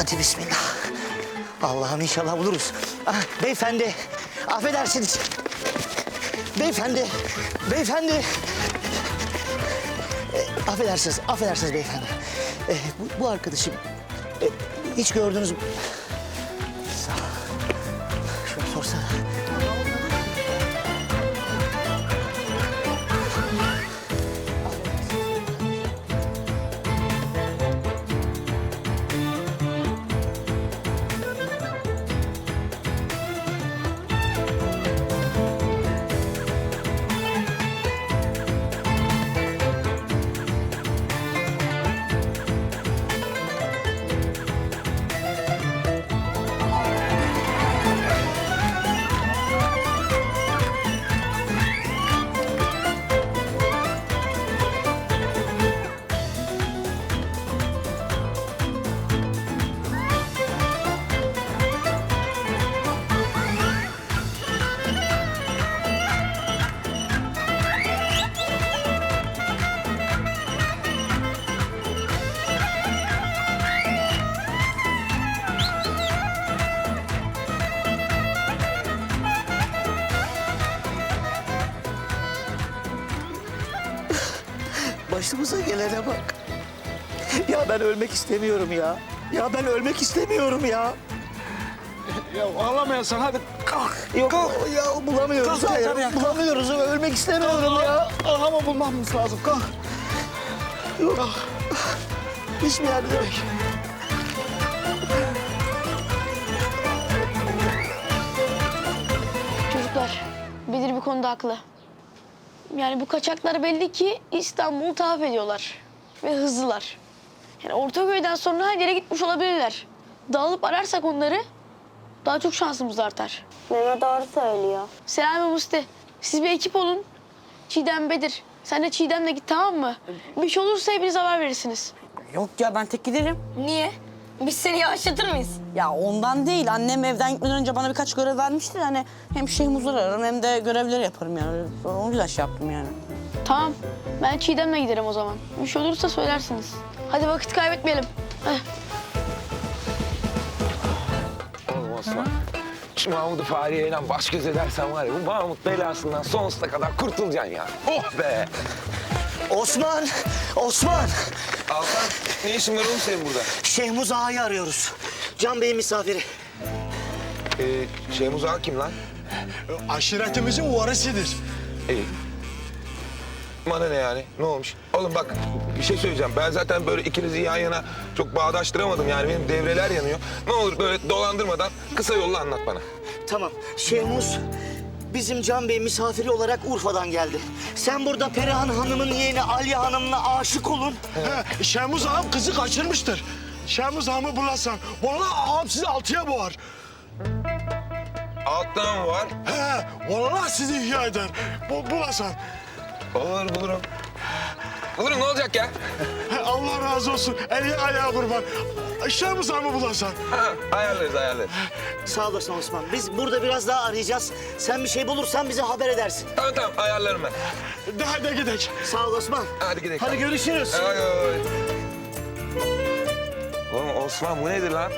Hadi bismillah. Allah'ım inşallah buluruz. Ah, beyefendi, affedersiniz. Beyefendi, beyefendi. E, affedersiniz, affedersiniz beyefendi. E, bu, bu arkadaşım e, hiç gördünüz mü? Başımıza gelene bak. Ya ben ölmek istemiyorum ya. Ya ben ölmek istemiyorum ya. Ya ağlamayasan hadi kalk. Yok kalk. ya bulamıyoruz. Kalk, hayır, kalk, kalk. bulamıyoruz. Ölmek istemiyorum ya. Ağlama bulmamız lazım kalk. Yok. Hiçbir yerde yok. Çocuklar, Bedir bir konuda haklı. Yani bu kaçaklar belli ki İstanbul'u tahaf ediyorlar. Ve hızlılar. Yani Ortaköy'den sonra her yere gitmiş olabilirler. Dağılıp ararsak onları daha çok şansımız artar. Mehmet doğru söylüyor. Selami Musti, siz bir ekip olun. Çiğdem Bedir. Sen de Çiğdem'le git tamam mı? Bir şey olursa hepiniz haber verirsiniz. Yok ya ben tek giderim. Niye? Biz seni yavaşlatır mıyız? Ya ondan değil. Annem evden gitmeden önce bana birkaç görev vermişti. de Hani hem Şeyhmuz'u ararım hem de görevleri yaparım yani. O yüzden şey yaptım yani. Tamam, ben Çiğdem'le giderim o zaman. Bir şey olursa söylersiniz. Hadi vakit kaybetmeyelim. Heh. Oğlum Osman. Şu Mahmut'u Fahriye'yle baş göz edersen var ya bu Mahmut belasından sonsuza kadar kurtulacaksın ya. Oh be! Osman! Osman! Altan ne işin var oğlum senin burada? Şehmuz Ağa'yı arıyoruz. Can Bey'in misafiri. Ee, Şeyhmuz Ağa kim lan? Aşiretimizin varisidir. İyi. Bana ne yani? Ne olmuş? Oğlum bak bir şey söyleyeceğim. Ben zaten böyle ikinizi yan yana çok bağdaştıramadım yani. Benim devreler yanıyor. Ne olur böyle dolandırmadan kısa yolla anlat bana. Tamam. Şehmuz bizim Can Bey misafiri olarak Urfa'dan geldi. Sen burada Perihan Hanım'ın yeğeni Aliye Hanım'la aşık olun. He, Şemuz ağam kızı kaçırmıştır. Şemuz ağamı bulasan, vallahi ağam sizi altıya boğar. Alttan var? He, vallahi sizi ihya eder. Bu, bulasan. Olur bulurum. Bulurum ne olacak ya? He, Allah razı olsun. Eli ayağı kurban. Şemuz ağamı bulasan. Ha, ayarlarız ayarlarız. Sağ olasın Osman. Biz burada biraz daha arayacağız. Sen bir şey bulursan bize haber edersin. Tamam tamam ayarlarım ben. De hadi gidelim. Sağ ol Osman. Hadi gidelim. Hadi görüşürüz. Ay, ay. Oğlum Osman bu nedir lan?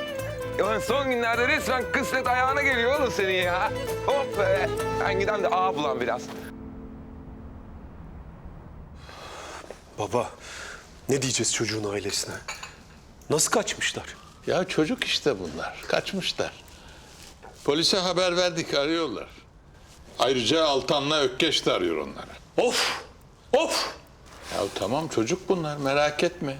Oğlum son günlerde resmen kısmet ayağına geliyor oğlum senin ya. Hop be. Ben gidem de ağ bulan biraz. Baba, ne diyeceğiz çocuğun ailesine? Nasıl kaçmışlar? Ya çocuk işte bunlar. Kaçmışlar. Polise haber verdik arıyorlar. Ayrıca Altan'la Ökkeş de arıyor onları. Of! Of! Ya tamam çocuk bunlar merak etme.